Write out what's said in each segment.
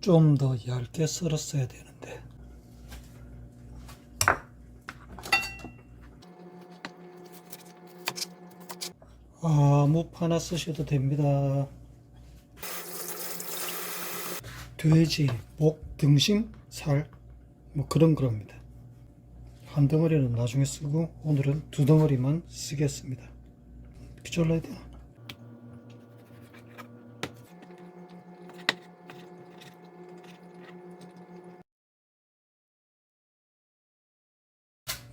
좀 더 얇게 썰었어야 되는데. 아무 파나 쓰셔도 됩니다. 돼지, 목, 등심, 살, 뭐 그런 거랍니다. 한 덩어리는 나중에 쓰고 오늘은 두 덩어리만 쓰겠습니다. 잘라야 되나?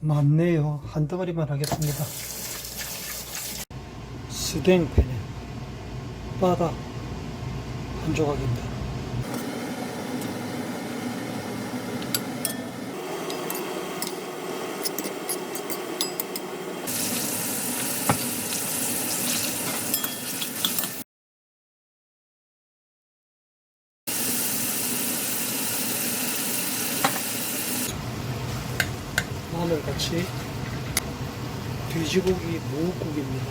맞네요. 한 덩어리만 하겠습니다. 스댕팬에 바다 한 조각입니다. 마늘같이 돼지고기 무국국입니다.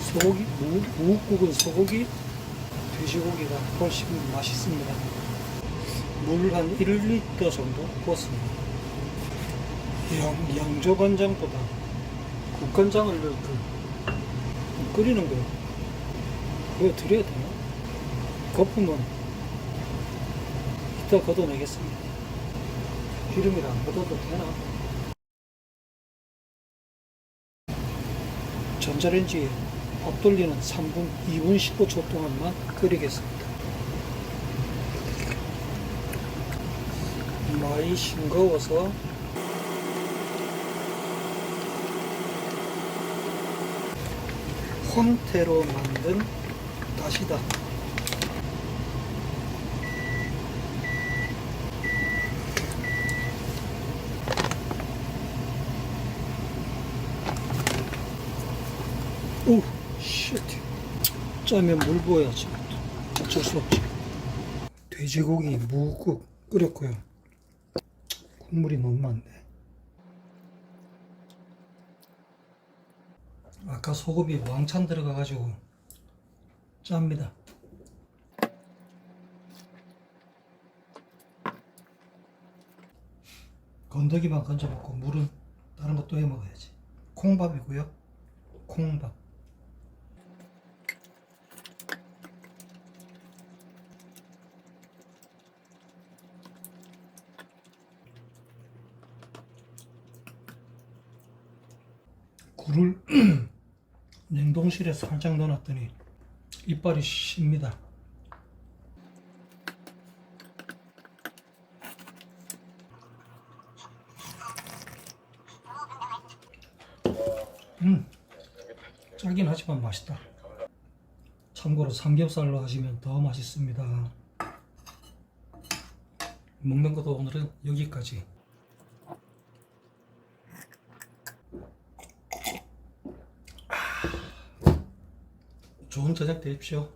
소고기 무, 무국국은 소고기, 돼지고기가 훨씬 맛있습니다. 물 한 1리터 정도 부었습니다. 양, 양조간장보다 국간장을 넣고 끓이는 거 그거 드려야 되나? 거품은 이따 걷어내겠습니다. 기름이랑 안 걷어도 되나? 전자레인지에 밥 돌리는 3분, 2분 15초 동안만 끓이겠습니다. 많이 싱거워서 황태로 만든 다시다. 오, 쉣. 짜면 물 부어야지. 어쩔 수 없지. 돼지고기 무국 끓였고요. 국물이 너무 많네. 아까 소금이 왕창 들어가가지고 짭니다. 건더기만 건져 먹고 물은 다른 것도 해 먹어야지. 콩밥이고요. 콩밥. 굴을 냉동실에 살짝 넣어놨더니 이빨이 쉽니다. 음, 짜긴 하지만 맛있다. 참고로 삼겹살로 하시면 더 맛있습니다. 먹는 것도 오늘은 여기까지. 좋은 저녁 되십시오.